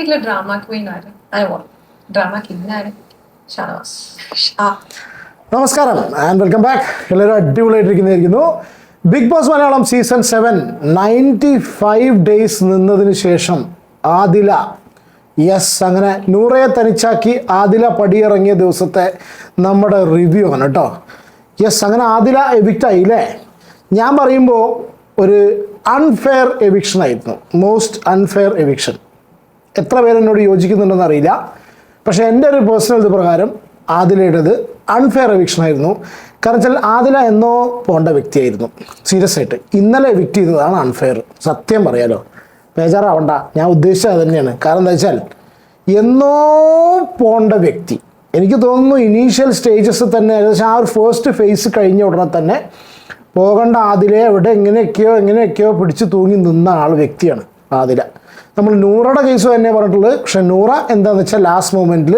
ഇതിലെ drama queen ആര്? Drama king ആര്? ഷാനവാസ്. നമസ്കാരം ആൻഡ് വെൽക്കം ബാക്ക് എല്ലാവരും അടിപൊളിയായിട്ടിരിക്കുന്നതായിരിക്കുന്നു. Bigg Boss Malayalam season seven ninety five days നിന്നതിന് ശേഷം ആദില യെസ് അങ്ങനെ നൂറയെ തനിച്ചാക്കി ആദില പടിയിറങ്ങിയ ദിവസത്തെ നമ്മുടെ റിവ്യൂ ആണ് കേട്ടോ. യെസ് അങ്ങനെ ആദില എവിക്റ്റായി അല്ലേ ഞാൻ പറയുമ്പോൾ ഒരു അൺഫെയർ എവിക്ഷൻ ആയിരുന്നു. മോസ്റ്റ് അൺഫെയർ എവിക്ഷൻ എത്ര പേരെന്നോട് യോജിക്കുന്നുണ്ടെന്ന് അറിയില്ല. പക്ഷെ എന്റെ ഒരു പേഴ്സണൽ ഇത് പ്രകാരം ആദിലയുടേത് അൺഫെയർ എവിക്ഷൻ ആയിരുന്നു. കാരണം വെച്ചാൽ ആദില എന്നോ പോണ്ട വ്യക്തിയായിരുന്നു. സീരിയസ് ആയിട്ട്. ഇന്നലെ എവിക്റ്റ് ചെയ്തതാണ് അൺഫെയർ സത്യം പറയാലോ. ബേജാറാവണ്ട. ഞാൻ ഉദ്ദേശിച്ചത് തന്നെയാണ്. കാരണം എന്താ വെച്ചാൽ എന്നോ പോണ്ട വ്യക്തി. എനിക്ക് തോന്നുന്നു ഇനീഷ്യൽ സ്റ്റേജസ് തന്നെ ഏകദേശം ആ ഒരു ഫസ്റ്റ് ഫേസ് കഴിഞ്ഞ ഉടനെ തന്നെ പോകേണ്ട ആദിലെ എവിടെ എങ്ങനെയൊക്കെയോ എങ്ങനെയൊക്കെയോ പിടിച്ചു തൂങ്ങി നിന്ന ആൾ വ്യക്തിയാണ് ആദില. നമ്മൾ നൂറയുടെ കേസ് തന്നെ പറഞ്ഞിട്ടുള്ളത്. പക്ഷെ നൂറ എന്താണെന്ന് വെച്ചാൽ ലാസ്റ്റ് മൊമെന്റിൽ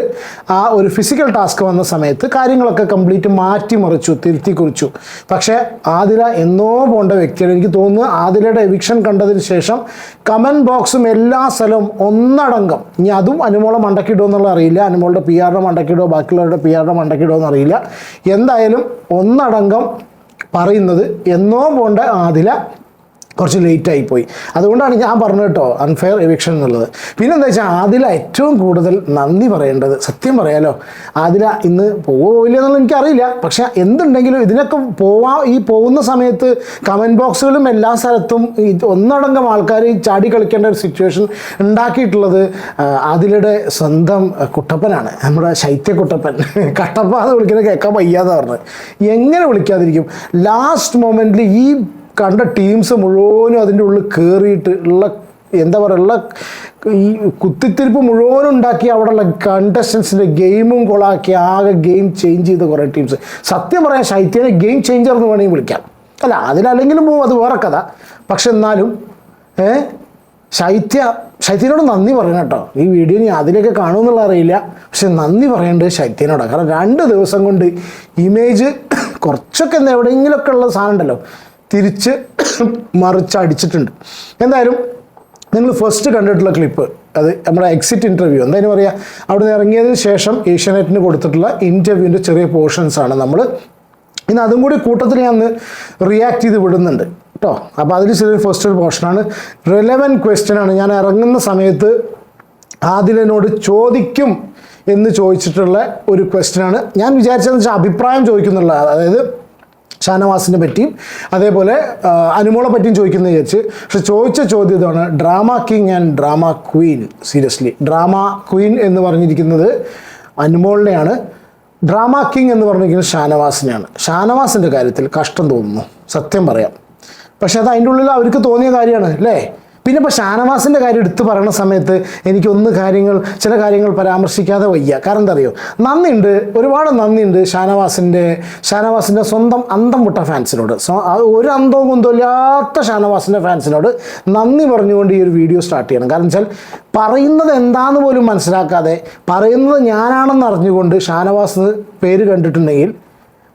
ആ ഒരു ഫിസിക്കൽ ടാസ്ക് വന്ന സമയത്ത് കാര്യങ്ങളൊക്കെ കംപ്ലീറ്റ് മാറ്റിമറിച്ചു തിരുത്തി കുറിച്ചു പക്ഷേ ആദില എന്നോ പോണ്ട വ്യക്തിയാണ്. എനിക്ക് തോന്നുന്നു ആദിലയുടെ എവിക്ഷൻ കണ്ടതിന് ശേഷം കമന്റ് ബോക്സും എല്ലാ സ്ഥലവും ഒന്നടങ്കം. ഇനി അതും അനുമോളം മണ്ടക്കിടുമോ എന്നുള്ള അറിയില്ല. അനുമോളുടെ പി ആറിനെ മണ്ടക്കിടുമോ ബാക്കിയുള്ളവരുടെ പി ആറിനെ മണ്ടക്കിടുമോ എന്നറിയില്ല എന്തായാലും ഒന്നടങ്കം പറയുന്നത് എന്നോ പോണ്ട ആദില കുറച്ച് ലേറ്റ് പോയി. അതുകൊണ്ടാണ് ഞാൻ പറഞ്ഞത് കേട്ടോ അൺഫെയർ എവിക്ഷൻ എന്നുള്ളത്. പിന്നെ എന്താ വെച്ചാൽ ആദില ഏറ്റവും കൂടുതൽ നന്ദി പറയേണ്ടത് സത്യം പറയാലോ ആദില ഇന്ന് പോവില്ല എന്നുള്ളത് എനിക്കറിയില്ല. പക്ഷെ എന്തുണ്ടെങ്കിലും ഇതിനൊക്കെ പോവാ ഈ പോകുന്ന സമയത്ത് കമന്റ് ബോക്സുകളും എല്ലാ സ്ഥലത്തും ഒന്നടങ്കം ആൾക്കാർ ചാടി കളിക്കേണ്ട ഒരു സിറ്റുവേഷൻ ഉണ്ടാക്കിയിട്ടുള്ളത് ആദിലയുടെ സ്വന്തം കുട്ടപ്പനാണ്. നമ്മുടെ ശൈത്യ കുട്ടപ്പൻ. കട്ടപ്പ എന്ന് വിളിക്കുന്നത് കേൾക്കാൻ വയ്യാതെ പറഞ്ഞത്. എങ്ങനെ വിളിക്കാതിരിക്കും? ലാസ്റ്റ് മൊമെന്റിൽ ഈ കണ്ട ടീംസ് മുഴുവനും അതിന്റെ ഉള്ളിൽ കയറിയിട്ട് ഉള്ള എന്താ പറയുക ഈ കുത്തിത്തിരിപ്പ് മുഴുവനും ഉണ്ടാക്കി അവിടെയുള്ള കണ്ടസ്റ്റൻസിന്റെ ഗെയിമും കൊളാക്കി ആകെ ഗെയിം ചേഞ്ച് ചെയ്ത കുറേ ടീംസ് സത്യം പറയാൻ ശൈത്യനെ ഗെയിം ചേഞ്ചർ എന്ന് വേണമെങ്കിൽ വിളിക്കാം. അല്ല അതിലല്ലെങ്കിലും പോവും അത് വേറെ കഥ. പക്ഷെ എന്നാലും ഏ ശൈത്യ ശൈത്യനോട് നന്ദി പറയണം കേട്ടോ. ഈ വീഡിയോ ഞാൻ അതിലൊക്കെ കാണുമെന്നുള്ള അറിയില്ല. പക്ഷെ നന്ദി പറയേണ്ടത് ശൈത്യനോടാണ്. കാരണം രണ്ട് ദിവസം കൊണ്ട് ഇമേജ് കുറച്ചൊക്കെ എന്താ എവിടെയെങ്കിലുമൊക്കെ ഉള്ള സാധനം ഉണ്ടല്ലോ തിരിച്ച് മറിച്ചടിച്ചിട്ടുണ്ട് എന്തായാലും നിങ്ങൾ ഫസ്റ്റ് കണ്ടിട്ടുള്ള ക്ലിപ്പ് അത് നമ്മുടെ എക്സിറ്റ് ഇന്റർവ്യൂ എന്തായാലും പറയുക അവിടെ നിന്ന് ഇറങ്ങിയതിന് ശേഷം ഏഷ്യാനെറ്റിന് കൊടുത്തിട്ടുള്ള ഇന്റർവ്യൂവിന്റെ ചെറിയ പോർഷൻസാണ് നമ്മൾ ഇന്ന് അതും കൂടി കൂട്ടത്തിൽ ഞാൻ റിയാക്ട് ചെയ്ത് വിടുന്നുണ്ട് കേട്ടോ അപ്പോൾ അതിൽ ചെറിയ ഫസ്റ്റ് ഒരു പോർഷനാണ് റിലവൻ ക്വസ്റ്റ്യൻ ആണ്. ഞാൻ ഇറങ്ങുന്ന സമയത്ത് ആദിലനോട് ചോദിക്കും എന്ന് ചോദിച്ചിട്ടുള്ള ഒരു ക്വസ്റ്റ്യനാണ് ഞാൻ വിചാരിച്ചതെന്ന് വെച്ചാൽ അഭിപ്രായം ചോദിക്കുന്നുള്ള അതായത് ഷാനവാസിനെ പറ്റിയും അതേപോലെ അനുമോളെ പറ്റിയും ചോദിക്കുന്ന വിചാരിച്ച് പക്ഷെ ചോദിച്ച ചോദ്യം ഇതാണ് drama king and drama queen seriously drama queen എന്ന് പറഞ്ഞിരിക്കുന്നത് അനുമോളിനെയാണ് ഡ്രാമ കിങ് എന്ന് പറഞ്ഞിരിക്കുന്നത് ഷാനവാസിനെയാണ്. ഷാനവാസിന്റെ കാര്യത്തിൽ കഷ്ടം തോന്നുന്നു സത്യം പറയാം. പക്ഷെ അത് അതിന്റെ ഉള്ളിൽ അവർക്ക് തോന്നിയ കാര്യമാണ് അല്ലേ? പിന്നെ ഇപ്പോൾ ഷാനവാസിന്റെ കാര്യം എടുത്തു പറയുന്ന സമയത്ത് എനിക്കൊന്ന് കാര്യങ്ങൾ ചില കാര്യങ്ങൾ പരാമർശിക്കാതെ വയ്യ. കാരണം എന്താ അറിയോ? നന്ദിയുണ്ട് ഒരുപാട് നന്ദിയുണ്ട് ഷാനവാസിന്റെ ഷാനവാസിന്റെ സ്വന്തം അന്തം മുട്ട ഫാൻസിനോട്. ഒരു അന്തവും കൊന്തമില്ലാത്ത ഷാനവാസിന്റെ ഫാൻസിനോട് നന്ദി പറഞ്ഞുകൊണ്ട് ഈ ഒരു വീഡിയോ സ്റ്റാർട്ട് ചെയ്യണം. കാരണം വെച്ചാൽ പറയുന്നത് എന്താന്ന് പോലും മനസ്സിലാക്കാതെ പറയുന്നത് ഞാനാണെന്ന് അറിഞ്ഞുകൊണ്ട് ഷാനവാസ് പേര് കണ്ടിട്ടുണ്ടെങ്കിൽ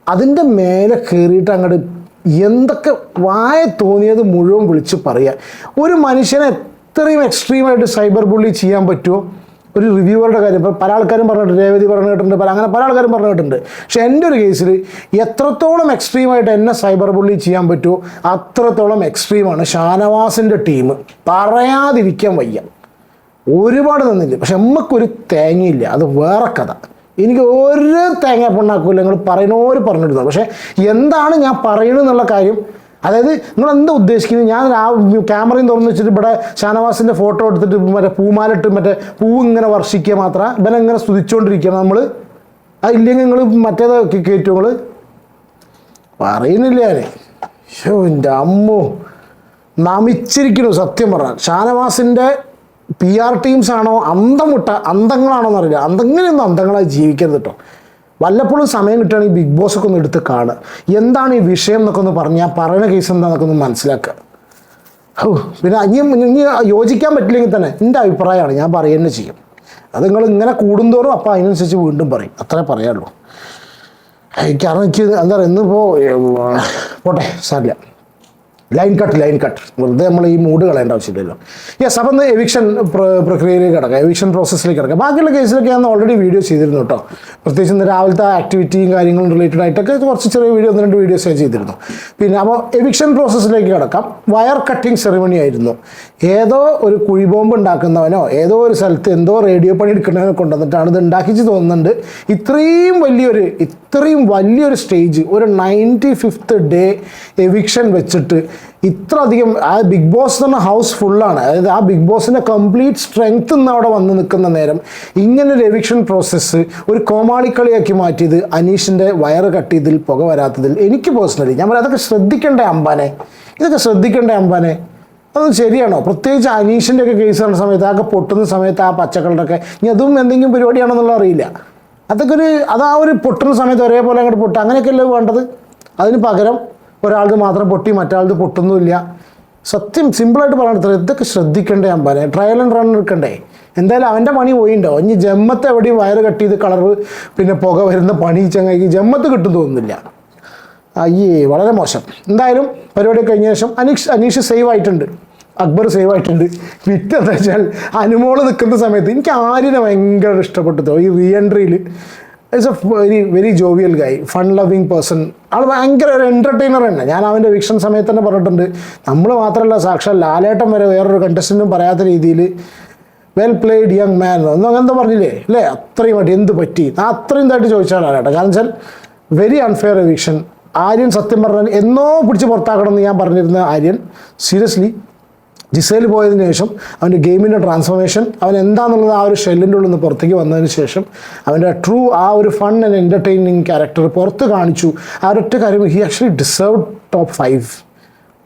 അതിന്റെ മേലെ കയറിയിട്ട് അങ്ങോട്ട് എന്തൊക്കെ വായ തോന്നിയത് മുഴുവൻ വിളിച്ച് പറയുക ഒരു മനുഷ്യനെ എത്രയും എക്സ്ട്രീമായിട്ട് സൈബർ ബുള്ളി ചെയ്യാൻ പറ്റുമോ? ഒരു റിവ്യൂവറുടെ കാര്യം പല ആൾക്കാരും പറഞ്ഞിട്ടുണ്ട് രേവതി പറഞ്ഞു കേട്ടിട്ടുണ്ട് പല അങ്ങനെ പല ആൾക്കാരും പറഞ്ഞു കേട്ടിട്ടുണ്ട്. പക്ഷെ എന്റെ ഒരു കേസിൽ എത്രത്തോളം എക്സ്ട്രീമായിട്ട് എന്നെ സൈബർ ബുള്ളി ചെയ്യാൻ പറ്റുമോ അത്രത്തോളം എക്സ്ട്രീമാണ് ഷാനവാസിന്റെ ടീം പറയാതിരിക്കാൻ വയ്യ. ഒരുപാട് നിന്നില്ല. പക്ഷെ നമുക്കൊരു തേങ്ങയില്ല. അത് വേറെ കഥ. എനിക്ക് ഒരു തേങ്ങ പൊണ്ണാക്കൂല. നിങ്ങൾ പറയണോര് പറഞ്ഞിരുന്നു. പക്ഷേ എന്താണ് ഞാൻ പറയുന്നത് എന്നുള്ള കാര്യം അതായത് നിങ്ങൾ എന്താ ഉദ്ദേശിക്കുന്നത്? ഞാൻ ആ ക്യാമറയും തുറന്ന് വെച്ചിട്ട് ഇവിടെ ഷാനവാസിന്റെ ഫോട്ടോ എടുത്തിട്ട് മറ്റേ പൂമാലിട്ട് മറ്റേ പൂ ഇങ്ങനെ വർഷിക്കുക മാത്രം ഇവനെ ഇങ്ങനെ സ്തുതിച്ചുകൊണ്ടിരിക്കണം നമ്മൾ ആ ഇല്ലെങ്കിൽ നിങ്ങൾ മറ്റേത് കയറ്റും നിങ്ങൾ പറയുന്നില്ല ഞാൻ ഷോ എന്റെ അമ്മു. നമിച്ചിരിക്കുന്നു സത്യം പറഞ്ഞാൽ ഷാനവാസിന്റെ പി ആർ ടീംസ് ആണോ? അന്തമുട്ട അന്തങ്ങളാണോ എന്നറിയില്ല അന്തങ്ങനെയൊന്നും അന്തങ്ങളായി ജീവിക്കരുത് കേട്ടോ വല്ലപ്പോഴും സമയം കിട്ടുകയാണെങ്കിൽ ബിഗ് ബോസ് ഒക്കെ ഒന്ന് എടുത്ത് കാണുക. എന്താണ് ഈ വിഷയം എന്നൊക്കെ ഒന്ന് പറഞ്ഞ് ആ കേസ് എന്താണെന്നൊക്കെ ഒന്ന് മനസ്സിലാക്കുക. ഓ പിന്നെ ഇനി ഇനി യോജിക്കാൻ പറ്റില്ലെങ്കിൽ തന്നെ എന്റെ അഭിപ്രായമാണ്. ഞാൻ പറയുന്നത് ചെയ്യും. അത് നിങ്ങൾ ഇങ്ങനെ കൂടുന്തോറും അപ്പോൾ അതിനനുസരിച്ച് വീണ്ടും പറയും. അത്രേ പറയാനുള്ളൂ. കാരണം എനിക്ക് എന്താ പറയുക ഇന്നിപ്പോൾ പോട്ടെ സാരില്ല. ലൈൻ കട്ട് ലൈൻ കട്ട് വെറുതെ നമ്മൾ ഈ മൂഡ് കളയേണ്ട ആവശ്യമില്ലല്ലോ. യെസ് അപ്പം എവിക്ഷൻ പ്രക്രിയയിലേക്ക് കിടക്കാം. എവിക്ഷൻ പ്രോസസ്സിലേക്ക് കിടക്കാം. ബാക്കിയുള്ള കേസിലൊക്കെ ഞാൻ ഓൾറെഡി വീഡിയോ ചെയ്തിരുന്നു കേട്ടോ പ്രത്യേകിച്ച് ഇന്ന് രാവിലത്തെ ആക്ടിവിറ്റിയും കാര്യങ്ങളും റിലേറ്റഡ് ആയിട്ടൊക്കെ കുറച്ച് ചെറിയ വീഡിയോ ഒന്ന് രണ്ട് വീഡിയോസ് ഞാൻ ചെയ്തിരുന്നു. പിന്നെ അപ്പോൾ എവിക്ഷൻ പ്രോസസ്സിലേക്ക് കിടക്കാം. വയർ കട്ടിംഗ് സെറിമണി ആയിരുന്നു. ഏതോ ഒരു കുഴിബോംബ് ഉണ്ടാക്കുന്നവനോ ഏതോ ഒരു സ്ഥലത്ത് എന്തോ റേഡിയോ പണി എടുക്കുന്നവനോ കൊണ്ടുവന്നിട്ടാണ് ഇത് ഉണ്ടാക്കിച്ച് തോന്നുന്നുണ്ട്. ഇത്രയും വലിയൊരു ഇത്രയും വലിയൊരു സ്റ്റേജ് ഒരു നയന്റി ഫിഫ്ത്ത് ഡേ എവിക്ഷൻ വെച്ചിട്ട് ഇത്ര അധികം ആ ബിഗ് ബോസ് തന്നെ ഹൗസ് ഫുള്ളാണ് അതായത് ആ ബിഗ് ബോസിന്റെ കംപ്ലീറ്റ് സ്ട്രെങ്ത് ഇന്ന് അവിടെ വന്ന് നിൽക്കുന്ന നേരം ഇങ്ങനെ ഒരു എവിക്ഷൻ പ്രോസസ്സ് ഒരു കോമാളിക്കളിയാക്കി മാറ്റിയത് അനീഷിന്റെ വയറ് കട്ട് ചെയ്തതിൽ പുക വരാത്തതിൽ. എനിക്ക് പേഴ്സണലി ഞാൻ പറയാം അതൊക്കെ ശ്രദ്ധിക്കണ്ടേ അമ്പാനെ ഇതൊക്കെ ശ്രദ്ധിക്കണ്ടേ അമ്പാനെ അതൊന്നും ശരിയാണോ? പ്രത്യേകിച്ച് അനീഷിന്റെ ഒക്കെ കേസ് കാണുന്ന സമയത്ത് അതൊക്കെ പൊട്ടുന്ന സമയത്ത് ആ പച്ചക്കളുടെ ഒക്കെ ഇനി അതും എന്തെങ്കിലും പരിപാടിയാണെന്നുള്ള അറിയില്ല. അതൊക്കെ ഒരു അത് ആ ഒരു പൊട്ടുന്ന സമയത്ത് ഒരേപോലെ അങ്ങോട്ട് പൊട്ടുക. അങ്ങനെയൊക്കെയല്ലേ വേണ്ടത്? അതിന് പകരം ഒരാളത് മാത്രം പൊട്ടി മറ്റാളത് പൊട്ടുന്നുമില്ല. സത്യം സിമ്പിളായിട്ട് പറയണത്ര ഇതൊക്കെ ശ്രദ്ധിക്കണ്ടേ പറയാം. ട്രയൽ ആൻഡ് റൺ എടുക്കണ്ടേ? എന്തായാലും അവന്റെ പണി പോയിണ്ടോ? ഇനി ജമ്മത്ത് എവിടെയും വയറ് കട്ട് ചെയ്ത് കളറ് പിന്നെ പുക വരുന്ന പണി ചങ്ങായിക്ക് ജമ്മത്ത് കിട്ടും തോന്നുന്നില്ല. അയ്യേ വളരെ മോശം. എന്തായാലും പരിപാടി കഴിഞ്ഞ ശേഷം അനീഷ് അനീഷ് സേവ് ആയിട്ടുണ്ട്. അക്ബർ സേവ് ആയിട്ടുണ്ട്. വിറ്റ് എന്താ വെച്ചാൽ അനുമോൾ നിൽക്കുന്ന സമയത്ത് എനിക്ക് ആര്യനെ ഭയങ്കര ഇഷ്ടപ്പെട്ടു ഈ റീ എൻട്രിയിൽ it's a very very jovial guy fun loving person ആൾ ഭയങ്കര ഒരു എന്റർടൈനർ തന്നെ. ഞാൻ അവന്റെ വീക്ഷണ സമയത്ത് തന്നെ പറഞ്ഞിട്ടുണ്ട്. നമ്മൾ മാത്രമല്ല സാക്ഷാൽ ലാലേട്ടം വരെ വേറൊരു കണ്ടസ്റ്റന്റും പറയാത്ത രീതിയിൽ വെൽ പ്ലേഡ് യങ് മാൻ ഒന്നും അങ്ങനത്തെ പറഞ്ഞില്ലേ? അല്ലേ? അത്രയും ആയിട്ട് എന്ത് പറ്റി? ഞാൻ അത്രയും ഇതായിട്ട് ചോദിച്ചാണ് ലാലേട്ടൻ കാരണം വെച്ചാൽ വെരി അൺഫെയർ എവിക്ഷൻ ആര്യൻ സത്യം പറഞ്ഞാൽ എന്നോ പിടിച്ച് പുറത്താക്കണം എന്ന് ഞാൻ പറഞ്ഞിരുന്ന ആര്യൻ. സീരിയസ്ലി ജിസയിൽ പോയതിന് ശേഷം അവന്റെ ഗെയിമിന്റെ ട്രാൻസ്ഫോർമേഷൻ അവൻ എന്താണെന്നുള്ളത് ആ ഒരു ഷെല്ലിന്റെ ഉള്ളിൽ നിന്ന് പുറത്തേക്ക് വന്നതിന് ശേഷം അവന്റെ ട്രൂ ആ ഒരു ഫൺ ആൻഡ് എന്റർടൈനിങ് ക്യാരക്ടർ പുറത്ത് കാണിച്ചു. ആ ഒരൊറ്റ കാര്യം he actually deserve top five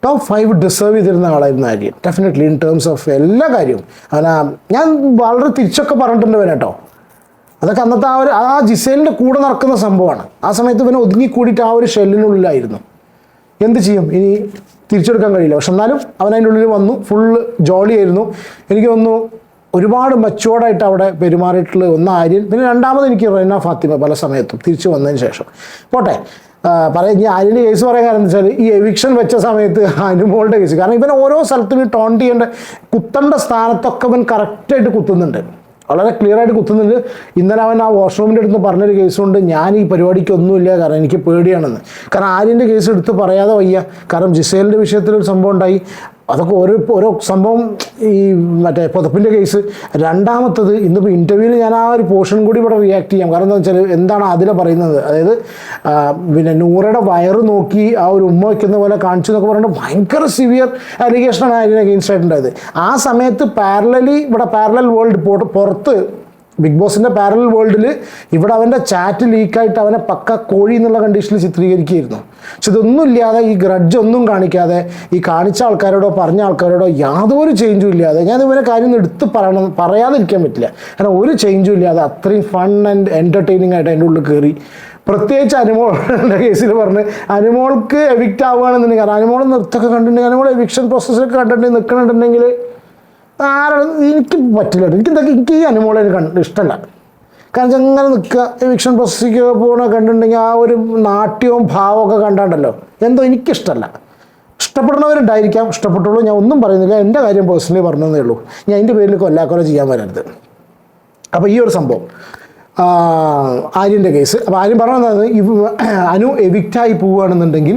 top five deserve ചെയ്തിരുന്ന ആളായിരുന്നു Aryan definitely in terms of എല്ലാ കാര്യവും. അവനാ ഞാൻ വളരെ തിരിച്ചൊക്കെ പറഞ്ഞിട്ടുണ്ട് കേട്ടോ. അതൊക്കെ അന്നത്തെ ആ ഒരു ആ ജിസേലിന്റെ കൂടെ നടക്കുന്ന സംഭവമാണ്. ആ സമയത്ത് ഇവനെ ഒതുങ്ങിക്കൂടിയിട്ട് ആ ഒരു ഷെല്ലിനുള്ളിലായിരുന്നു. എന്ത് ചെയ്യും? ഇനി തിരിച്ചെടുക്കാൻ കഴിയില്ല. പക്ഷെ എന്നാലും അവൻ അതിന്റെ ഉള്ളിൽ വന്നു. ഫുള്ള് ജോളി ആയിരുന്നു എനിക്ക് തോന്നുന്നു ഒരുപാട് മച്ചുവേർഡായിട്ട് അവിടെ പെരുമാറിയിട്ടുള്ള ഒന്ന് ആര്യൻ പിന്നെ രണ്ടാമത് എനിക്ക് റെന ഫാത്തിമ പല സമയത്തും തിരിച്ചു വന്നതിന് ശേഷം. പോട്ടെ. പറയാം ഇനി ആര്യന്റെ കേസ് പറയാൻ കാരണം വെച്ചാൽ ഈ എവിക്ഷൻ വെച്ച സമയത്ത് അനുമോളുടെ കേസ് കാരണം ഇവൻ ഓരോ സ്ഥലത്തും ഈ ടോൺ ചെയ്യേണ്ട കുത്തേണ്ട സ്ഥാനത്തൊക്കെ ഇവൻ കറക്റ്റായിട്ട് കുത്തുന്നുണ്ട്. വളരെ ക്ലിയർ ആയിട്ട് കുത്തുന്നുണ്ട്. ഇന്നലെ അവൻ ആ വാഷ്റൂമിന്റെ അടുത്ത് പറഞ്ഞൊരു കേസുകൊണ്ട് ഞാൻ ഈ പരിപാടിക്ക് ഒന്നുമില്ല കാരണം എനിക്ക് പേടിയാണെന്ന്. കാരണം ആര്യന്റെ കേസ് എടുത്ത് പറയാതെ വയ്യ. കാരണം ജിസേലിന്റെ വിഷയത്തിൽ ഒരു സംഭവം ഉണ്ടായി. അതൊക്കെ ഓരോ ഓരോ സംഭവം ഈ മറ്റേ പുതപ്പിന്റെ കേസ് രണ്ടാമത്തത് ഇന്നിപ്പോൾ ഇന്റർവ്യൂവിൽ ഞാൻ ആ ഒരു പോർഷൻ കൂടി ഇവിടെ റിയാക്ട് ചെയ്യാം. കാരണം എന്താ വെച്ചാൽ എന്താണ് അതിലെ പറയുന്നത്? അതായത് പിന്നെ നൂറയുടെ വയറ് നോക്കി ആ ഒരു ഉമ്മ വയ്ക്കുന്ന പോലെ കാണിച്ചു എന്നൊക്കെ പറഞ്ഞിട്ട് ഭയങ്കര സിവിയർ അലിഗേഷനാണ് അതിന് അഗെയിൻസ്റ്റ് ആയിട്ടുണ്ടായത്. ആ സമയത്ത് പാരലലി ഇവിടെ പാരലൽ വേൾഡ് പുറത്ത് ബിഗ് ബോസിന്റെ പാരലൽ വേൾഡിൽ ഇവിടെ അവന്റെ ചാറ്റ് ലീക്കായിട്ട് അവനെ പക്ക കോഴി എന്നുള്ള കണ്ടീഷനിൽ ചിത്രീകരിക്കുകയായിരുന്നു. പക്ഷെ ഇതൊന്നും ഇല്ലാതെ ഈ ഗ്രഡ്ജ് ഒന്നും കാണിക്കാതെ ഈ കാണിച്ച ആൾക്കാരോടോ പറഞ്ഞ ആൾക്കാരോടോ യാതൊരു ചേഞ്ചും ഇല്ലാതെ ഞാൻ ഇവരെ കാര്യം എടുത്ത് പറയണം പറയാതിരിക്കാൻ പറ്റില്ല. കാരണം ഒരു ചേഞ്ചും ഇല്ലാതെ അത്രയും ഫൺ ആൻഡ് എന്റർടൈനിങ് ആയിട്ട് അതിന്റെ ഉള്ളിൽ കയറി പ്രത്യേകിച്ച് അനുമോളുടെ കേസിൽ പറഞ്ഞ് അനുമോൾക്ക് എവിക്റ്റ് ആവുകയാണെന്നുണ്ടെങ്കിൽ കാരണം അനുമോൾ നൃത്തമൊക്കെ കണ്ടിട്ടുണ്ടെങ്കിൽ അനുമോൾ എവിക്ഷൻ പ്രോസസ്സൊക്കെ കണ്ടിട്ടുണ്ടെങ്കിൽ നിൽക്കണമെന്നുണ്ടെങ്കിൽ ആരാണ്? എനിക്ക് പറ്റില്ല എനിക്ക് എന്തൊക്കെ എനിക്ക് ഈ അനുമോളെ കണ്ട് ഇഷ്ടമല്ല കാരണം ഇങ്ങനെ നിൽക്കുക എവിക്ഷൻ പ്രോസസ്സിക്ക് പോകണ കണ്ടിട്ടുണ്ടെങ്കിൽ ആ ഒരു നാട്യവും ഭാവമൊക്കെ കണ്ടാണ്ടല്ലോ. എന്തോ എനിക്കിഷ്ടമല്ല ഇഷ്ടപ്പെടുന്നവരുണ്ടായിരിക്കാം. ഇഷ്ടപ്പെട്ടുള്ളൂ ഞാൻ ഒന്നും പറയുന്നില്ല. എന്റെ കാര്യം പേഴ്സണലി പറഞ്ഞതേ ഉള്ളൂ. ഞാൻ എന്റെ പേരിൽ കൊല്ലാക്കൊല ചെയ്യാൻ വരരുത്. അപ്പോൾ ഈ ഒരു സംഭവം. ആര്യന്റെ കേസ് അപ്പോൾ ആര്യൻ പറഞ്ഞത് അനു എവിക്റ്റായി പോവുകയാണെന്നുണ്ടെങ്കിൽ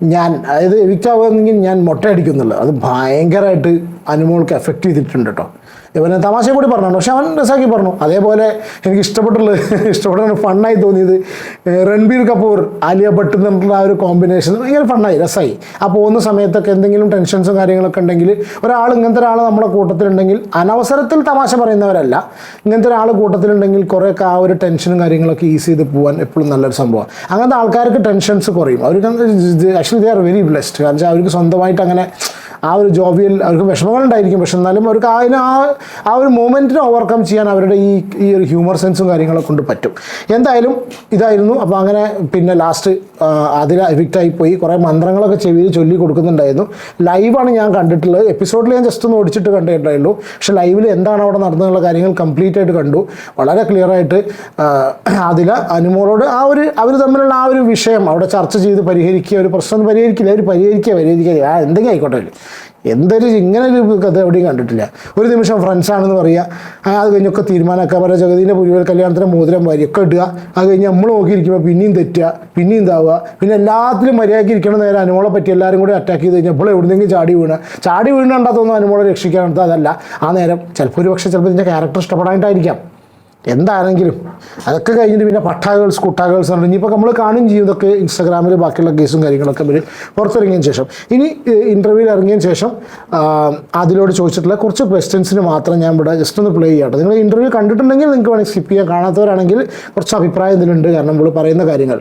ഞാൻ അതായത് എവിക്റ്റ് ആവുകയാണെങ്കിൽ ഞാൻ മുട്ട അടിക്കുന്നുള്ളൂ അത് ഭയങ്കരമായിട്ട് അനുമോൾക്ക് എഫക്റ്റ് ചെയ്തിട്ടുണ്ട് കേട്ടോ ഇവനെ തമാശ കൂടി പറഞ്ഞു പക്ഷെ അവൻ രസാക്കി പറഞ്ഞു. അതേപോലെ എനിക്ക് ഇഷ്ടപ്പെട്ടുള്ളത് ഇഷ്ടപ്പെട്ട ഫണ്ണായി തോന്നിയത് രൺബീർ കപൂർ ആലിയ ഭട്ട് എന്നുള്ള ആ ഒരു കോമ്പിനേഷൻ ഭയങ്കര ഫണ്ണായി രസമായി ആ പോകുന്ന സമയത്തൊക്കെ എന്തെങ്കിലും ടെൻഷൻസും കാര്യങ്ങളൊക്കെ ഉണ്ടെങ്കിൽ ഒരാൾ ഇങ്ങനത്തെ ഒരാൾ നമ്മുടെ കൂട്ടത്തിലുണ്ടെങ്കിൽ അനവസരത്തിൽ തമാശ പറയുന്നവരല്ല. ഇങ്ങനത്തെ ഒരാൾ കൂട്ടത്തിലുണ്ടെങ്കിൽ കുറേയൊക്കെ ആ ഒരു ടെൻഷനും കാര്യങ്ങളൊക്കെ ഈസി ചെയ്ത് പോകാൻ എപ്പോഴും നല്ലൊരു സംഭവമാണ്. അങ്ങനത്തെ ആൾക്കാർക്ക് ടെൻഷൻസ് കുറയും. അവർക്ക് actually they are very blessed കാരണം അവർക്ക് സ്വന്തമായിട്ട് അങ്ങനെ ആ ഒരു ജോബിയൽ അവർക്ക് വിഷമങ്ങളുണ്ടായിരിക്കും. പക്ഷെ എന്നാലും അവർക്ക് അതിന് ആ ആ ഒരു മൂമെന്റിനെ ഓവർകം ചെയ്യാൻ അവരുടെ ഈ ഈ ഒരു ഹ്യൂമർ സെൻസും കാര്യങ്ങളൊക്കെ കൊണ്ട് പറ്റും. എന്തായാലും ഇതായിരുന്നു. അപ്പോൾ അങ്ങനെ പിന്നെ ലാസ്റ്റ് അതിൽ എഫിക്റ്റായി പോയി. കുറേ മന്ത്രങ്ങളൊക്കെ ചെവിയിൽ ചൊല്ലി കൊടുക്കുന്നുണ്ടായിരുന്നു. ലൈവാണ് ഞാൻ കണ്ടിട്ടുള്ളത്. എപ്പിസോഡിൽ ഞാൻ ജസ്റ്റ് ഒന്ന് ഓടിച്ചിട്ട് കണ്ടിട്ടുണ്ടായുള്ളൂ പക്ഷെ ലൈവിൽ എന്താണ് അവിടെ നടന്നുള്ള കാര്യങ്ങൾ കംപ്ലീറ്റ് ആയിട്ട് കണ്ടു. വളരെ ക്ലിയർ ആയിട്ട് അതിൽ അനുമോളോട് ആ ഒരു അവർ തമ്മിലുള്ള ആ ഒരു വിഷയം അവിടെ ചർച്ച ചെയ്ത് പരിഹരിക്കുക ഒരു പ്രശ്നം പരിഹരിക്കില്ല അവർ പരിഹരിക്കുക പരിഹരിക്കുക. എന്തെങ്കിലും ആയിക്കോട്ടെ എന്തൊരു ഇങ്ങനെ ഒരു കഥ എവിടെയും കണ്ടിട്ടില്ല. ഒരു നിമിഷം ഫ്രണ്ട്സ് ആണെന്ന് പറയുക അത് കഴിഞ്ഞൊക്കെ തീരുമാനമൊക്കെ. പറയുക ജഗതിന്റെ പുരുവൽ കല്യാണത്തിന് മോതിരം വാരിയൊക്കെ ഇടുക. അത് കഴിഞ്ഞ് നമ്മൾ നോക്കിയിരിക്കുമ്പോൾ പിന്നെയും തെറ്റുക പിന്നെയും ഇതാവുക. പിന്നെ എല്ലാത്തിലും മര്യാദയ്ക്ക് ഇരിക്കണം നേരെ അനുമോളെ പറ്റി എല്ലാവരും കൂടി അറ്റാക്ക് ചെയ്ത് കഴിഞ്ഞാൽ ഇപ്പോൾ എവിടെന്നെങ്കിലും ചാടി വീണ്. ചാടി വീണുണ്ടാത്തൊന്നും അനുമോളെ രക്ഷിക്കാനുള്ളത് അതല്ല. ആ നേരം ചിലപ്പോൾ ഒരു പക്ഷേ ചിലപ്പോൾ ഇതിന്റെ ക്യാരക്ടർ ഇഷ്ടപ്പെടാനായിട്ടായിരിക്കാം എന്താണെങ്കിലും. അതൊക്കെ കഴിഞ്ഞിട്ട് പിന്നെ പട്ടാ ഗേൾസ് കുട്ടാ ഗേൾസ് ഉണ്ട് ഇനിയിപ്പോൾ നമ്മൾ കാണുകയും ചെയ്യും. ഇതൊക്കെ ഇൻസ്റ്റാഗ്രാമിൽ ബാക്കിയുള്ള കേസും കാര്യങ്ങളൊക്കെ അവർ പുറത്തിറങ്ങിയതിന് ശേഷം. ഇനി ഇന്റർവ്യൂവിൽ ഇറങ്ങിയതിന് ശേഷം അതിലോട് ചോദിച്ചിട്ടുള്ള കുറച്ച് ക്വസ്റ്റ്യൻസിന് മാത്രം ഞാൻ ഇവിടെ ജസ്റ്റ് ഒന്ന് പ്ലേ ചെയ്യട്ടെ. നിങ്ങൾ ഇന്റർവ്യൂ കണ്ടിട്ടുണ്ടെങ്കിൽ നിങ്ങൾക്ക് വേണമെങ്കിൽ സ്കിപ്പ് ചെയ്യാൻ കാണാത്തവരാണെങ്കിൽ കുറച്ച് അഭിപ്രായം ഇതിലുണ്ട്. കാരണം നമ്മൾ പറയുന്ന കാര്യങ്ങൾ.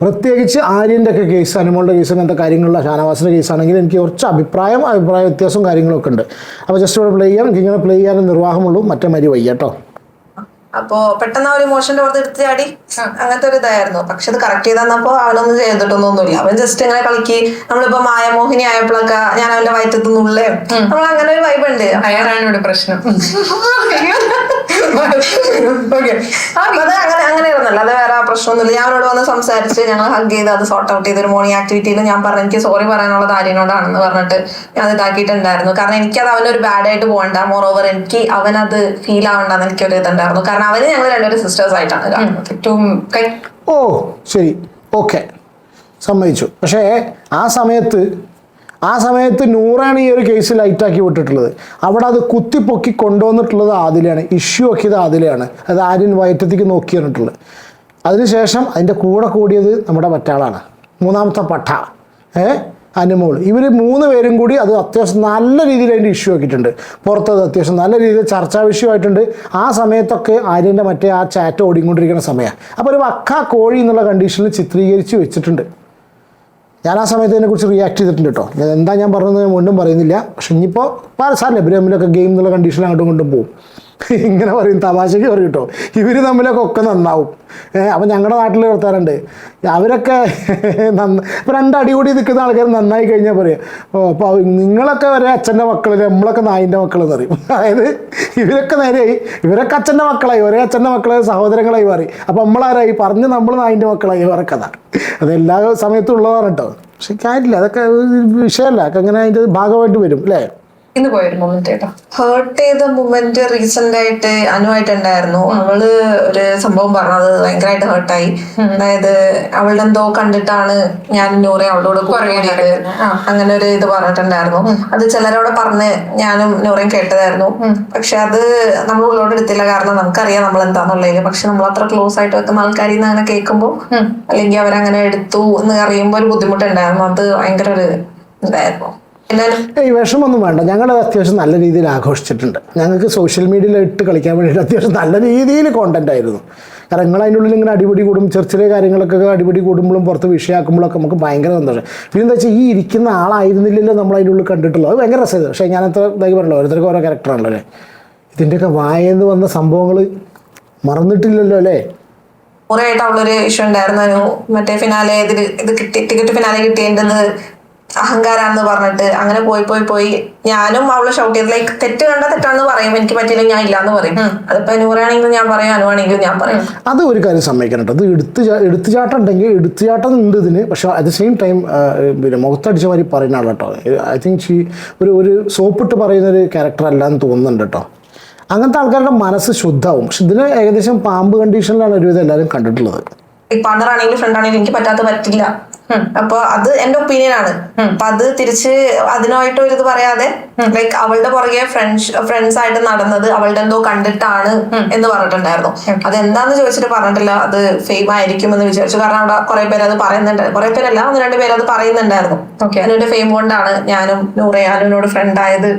പ്രത്യേകിച്ച് ആര്യന്റെ ഒക്കെ കേസ് അനുമോളുടെ കേസ് അങ്ങനത്തെ കാര്യങ്ങളുള്ള ഷാനവാസിന്റെ കേസാണെങ്കിൽ എനിക്ക് കുറച്ച് അഭിപ്രായം അഭിപ്രായ വ്യത്യാസവും കാര്യങ്ങളൊക്കെ ഉണ്ട്. അപ്പോൾ ജസ്റ്റ് ഇവിടെ പ്ലേ ചെയ്യാം. എനിക്ക് ഇങ്ങനെ പ്ലേ ചെയ്യാനും നിർവാഹമുള്ളൂ. മറ്റേ മരി വയ്യ കേട്ടോ അപ്പോ പെട്ടെന്ന് ആ ഒരു ഇമോഷന്റെ പുറത്ത് എടുത്ത് ചാടി. അങ്ങനത്തെ ഒരു ഇതായിരുന്നു. പക്ഷെ അത് കറക്റ്റ് ചെയ്ത് തന്നപ്പോ അവനൊന്നും ചെയ്തിട്ടൊന്നുമില്ല. അവൻ ജസ്റ്റ് ഇങ്ങനെ കളിക്ക്. നമ്മളിപ്പോ മായമോഹിനി ആയപ്പോഴൊക്കെ ഞാൻ അവന്റെ വയറ്റത്ത് നുള്ളേ നമ്മൾ അങ്ങനെ ഒരു വൈബ് ഉണ്ട്. അയാളാണ് ഇവിടെ പ്രശ്നം. അത് അങ്ങനെ അങ്ങനെ ആയിരുന്നല്ലോ അത് വേറെ പ്രശ്നമൊന്നുമില്ല. ഞാൻ അവനോട് വന്ന് സംസാരിച്ച് ഞങ്ങൾ ഹഗ് ചെയ്ത് അത് സോർട്ട് ഔട്ട് ചെയ്ത് ഒരു മോർണിംഗ് ആക്ടിവിറ്റിയിൽ ഞാൻ പറഞ്ഞു എനിക്ക് സോറി പറയാനുള്ളത് ആര്യനോടാണെന്ന് പറഞ്ഞിട്ട് ഞാൻ ഇതാക്കിയിട്ടുണ്ടായിരുന്നു. കാരണം എനിക്കത് അവനൊരു ബാഡ് ആയിട്ട് പോകണ്ട. മോർ ഓവർ എനിക്ക് അവനത് ഫീൽ ആവണ്ടെന്ന് എനിക്കൊരു ഇതുണ്ടായിരുന്നു. കാരണം അവന് ഞങ്ങൾ രണ്ടുപേരും സിസ്റ്റേഴ്സ് ആയിട്ടാണ് കാണുന്നത്. ഏറ്റവും ഓ ശരി. ഓക്കെ. സമ്മതിച്ചു. പക്ഷേ ആ സമയത്ത് ആ സമയത്ത് നൂറാണ് ഈ ഒരു കേസ് ലൈറ്റാക്കി വിട്ടിട്ടുള്ളത്. അവിടെ അത് കുത്തിപ്പൊക്കി കൊണ്ടുവന്നിട്ടുള്ളത് ആദിലാണ് ഇഷ്യൂ ആക്കിയത് ആദിലാണ് അത് ആര്യൻ വയറ്റത്തേക്ക് നോക്കി പറഞ്ഞിട്ടുള്ളത് അതിനുശേഷം അതിന്റെ കൂടെ കൂടിയത് നമ്മുടെ മറ്റാളാണ്. മൂന്നാമത്തെ പട്ട ഏ? അനുമോൾ. ഇവർ മൂന്ന് പേരും കൂടി അത് അത്യാവശ്യം നല്ല രീതിയിൽ അതിന്റെ ഇഷ്യൂ ആക്കിയിട്ടുണ്ട്. പുറത്തത് അത്യാവശ്യം നല്ല രീതിയിൽ ചർച്ചാ വിഷയമായിട്ടുണ്ട് ആ സമയത്തൊക്കെ ആര്യന്റെ മറ്റേ ആ ചാറ്റ് ഓടിക്കൊണ്ടിരിക്കുന്ന സമയമാണ് അപ്പോൾ ഒരു വക്ക കോഴി എന്നുള്ള കണ്ടീഷനിൽ ചിത്രീകരിച്ച് വെച്ചിട്ടുണ്ട്. ഞാൻ ആ സമയത്ത് ഇതിനെക്കുറിച്ച് റിയാക്ട് ചെയ്തിട്ടുണ്ട് കേട്ടോ ഞാൻ എന്താ ഞാൻ പറഞ്ഞത് വീണ്ടും പറയുന്നില്ല. പക്ഷെ ഇനിയിപ്പോൾ സാറില്ല ഇവർ ബ്രഹ്മിലൊക്കെ ഗെയിം എന്നുള്ള കണ്ടീഷനിൽ അങ്ങോട്ടും കൊണ്ടും പോകും. ഇങ്ങനെ പറയും തമാശയ്ക്ക് പറയും കേട്ടോ. ഇവർ തമ്മിലൊക്കെ ഒക്കെ നന്നാവും. അപ്പം ഞങ്ങളുടെ നാട്ടിൽ നിർത്താറുണ്ട്. അവരൊക്കെ നന്ന ഇപ്പം രണ്ടടി കൂടി നിൽക്കുന്ന ആൾക്കാർ നന്നായി കഴിഞ്ഞാൽ പറയും ഓ അപ്പോൾ നിങ്ങളൊക്കെ വരെ അച്ഛന്റെ മക്കൾ നമ്മളൊക്കെ നായിന്റെ മക്കൾ എന്ന് പറയും. അതായത് ഇവരൊക്കെ നേരെയായി ഇവരൊക്കെ അച്ഛന്റെ മക്കളായി ഒരേ അച്ഛന്റെ മക്കളെ സഹോദരങ്ങളായി മാറി. അപ്പം നമ്മളാരായി? പറഞ്ഞ് നമ്മൾ നായിന്റെ മക്കളായി ഇവരൊക്കെ കഥ. അത് എല്ലാ സമയത്തും ഉള്ളതാണ് കേട്ടോ. പക്ഷെ കാര്യമില്ല അതൊക്കെ വിഷയമല്ല അതൊക്കെ അങ്ങനെ അതിന്റെ ഭാഗമായിട്ട് വരും അല്ലേ? ഇന്ന് പോയൊരു മൊമെന്റ് ഹേർട്ട് ചെയ്ത മൊമെന്റ് റീസെന്റ് ആയിട്ട് അനുവായിട്ടുണ്ടായിരുന്നു അവൾ ഒരു സംഭവം പറഞ്ഞത് ഭയങ്കരമായിട്ട് ഹേർട്ടായി അതായത് അവളുടെ എന്തോ കണ്ടിട്ടാണ് ഞാൻ നൂറെ അവളോട് കൂടിയത്. അങ്ങനെ ഒരു ഇത് പറഞ്ഞിട്ടുണ്ടായിരുന്നു. അത് ചിലരോട് പറഞ്ഞ് ഞാനും നൂറയും കേട്ടതായിരുന്നു. പക്ഷെ അത് നമ്മൾ ഉള്ളോട് എടുത്തില്ല. കാരണം നമുക്കറിയാം നമ്മൾ എന്താന്നുള്ളതിൽ പക്ഷെ നമ്മൾ അത്ര ക്ലോസ് ആയിട്ട് വെക്കുന്ന ആൾക്കാരിൽ നിന്ന് അങ്ങനെ കേൾക്കുമ്പോൾ അല്ലെങ്കിൽ അവരങ്ങനെ എടുത്തു എന്ന് അറിയുമ്പോൾ ഒരു ബുദ്ധിമുട്ടുണ്ടായിരുന്നു. അത് ഭയങ്കര ഒരു ഇതായിരുന്നു. ഏയ് വിഷമൊന്നും വേണ്ട. ഞങ്ങൾ അത്യാവശ്യം നല്ല രീതിയിൽ ആഘോഷിച്ചിട്ടുണ്ട്. ഞങ്ങൾക്ക് സോഷ്യൽ മീഡിയയിൽ ഇട്ട് കളിക്കാൻ വേണ്ടിയിട്ട് അത്യാവശ്യം നല്ല രീതിയിൽ കോണ്ടന്റ് ആയിരുന്നു. കാരണം നിങ്ങൾ അതിന്റെ ഉള്ളിൽ ഇങ്ങനെ അടിപൊളി കൂടും ചെറിയ ചെറിയ കാര്യങ്ങളൊക്കെ അടിപൊളി കൂടുമ്പോഴും പുറത്ത് വിഷയമാക്കുമ്പോഴൊക്കെ നമുക്ക് ഭയങ്കര സന്തോഷം. പിന്നെ എന്താ വെച്ചാൽ ഈ ഇരിക്കുന്ന ആളായിരുന്നില്ലല്ലോ നമ്മൾ അതിന്റെ ഉള്ളിൽ കണ്ടിട്ടുള്ളത്. അത് ഭയങ്കര രസമായിരുന്നു. പക്ഷേ ഞാനത്ര ഇതായി പറഞ്ഞല്ലോ. ഓരോരുത്തർക്ക് ഓരോ ക്യാരക്ടറാണല്ലോ അല്ലേ? ഇതിന്റെയൊക്കെ വായെന്ന് വന്ന സംഭവങ്ങൾ മറന്നിട്ടില്ലല്ലോ അല്ലേ? കുറെ ആയിട്ട് അവളൊരു ഇഷ്യൂ ഉണ്ടായിരുന്നു. മറ്റേ ഫിനാലെ ഇതിൽ ഇത് കിട്ടി ടിക്കറ്റ് ഫിനാലെ കിട്ടിയേണ്ടത് അഹങ്കാരാന്ന് പറഞ്ഞിട്ട് അങ്ങനെ പോയി പോയി പോയി. ഞാനും അവളെ ഷൗട്ട് ചെയ്ത് ലൈക്ക് തെറ്റ് കണ്ട തെറ്റാന്ന് പറയും. എനിക്ക് പറ്റിയില്ല ഞാൻ ഇല്ലാന്ന് പറയും. അതിപ്പോ നൂറാണെങ്കിലും ഞാൻ പറയും അനുവാണെങ്കിലും ഞാൻ പറയും. അത് ഒരു കാര്യം സമ്മതിക്കണം കേട്ടോ അത് എടുത്ത് എടുത്തുചാട്ടം ഉണ്ടെങ്കിൽ എടുത്തുചാട്ടം ഉണ്ട് ഇതിന്. പക്ഷെ അറ്റ് ദ സെയിം ടൈം പിന്നെ മുഖത്തടിച്ച മാതിരി പറയുന്ന ആൾ കേട്ടോ ഐ തിങ്ക് ഷീ ഒരു ഒരു സോപ്പിട്ട് പറയുന്ന ഒരു ക്യാരക്ടർ അല്ല എന്ന് തോന്നുന്നുണ്ട് കേട്ടോ. അങ്ങനത്തെ ആൾക്കാരുടെ മനസ്സ് ശുദ്ധാവും. പക്ഷെ ഇതിന് ഏകദേശം പാമ്പ് കണ്ടീഷനിലാണ് ഒരുവിധം എല്ലാവരും കണ്ടിട്ടുള്ളത്. പാർട്ണർ ആണെങ്കിലും ഫ്രണ്ട് ആണെങ്കിലും എനിക്ക് പറ്റാത്ത പറ്റില്ല. അപ്പൊ അത് എന്റെ ഒപ്പീനിയൻ ആണ്. അപ്പൊ അത് തിരിച്ച് അതിനായിട്ട് ഒരു ഇത് പറയാതെ ലൈക്ക് അവളുടെ പുറകെ ഫ്രണ്ട്സ് ഫ്രണ്ട്സ് ആയിട്ട് നടന്നത് അവളുടെ എന്തോ കണ്ടിട്ടാണ് എന്ന് പറഞ്ഞിട്ടുണ്ടായിരുന്നു. അത് എന്താന്ന് ചോദിച്ചിട്ട് പറഞ്ഞിട്ടില്ല. അത് ഫെയിം ആയിരിക്കും എന്ന് വിചാരിച്ചു. കാരണം അവിടെ കുറെ പേര് അത് പറയുന്നുണ്ട്. കുറെ പേരല്ല ഒന്ന് രണ്ട് പേര് അത് പറയുന്നുണ്ടായിരുന്നു. അനുവിന്റെ ഫെയിം കൊണ്ടാണ് ഞാനും നൂറെ അനുവിനോട് ഫ്രണ്ട് ആയത്.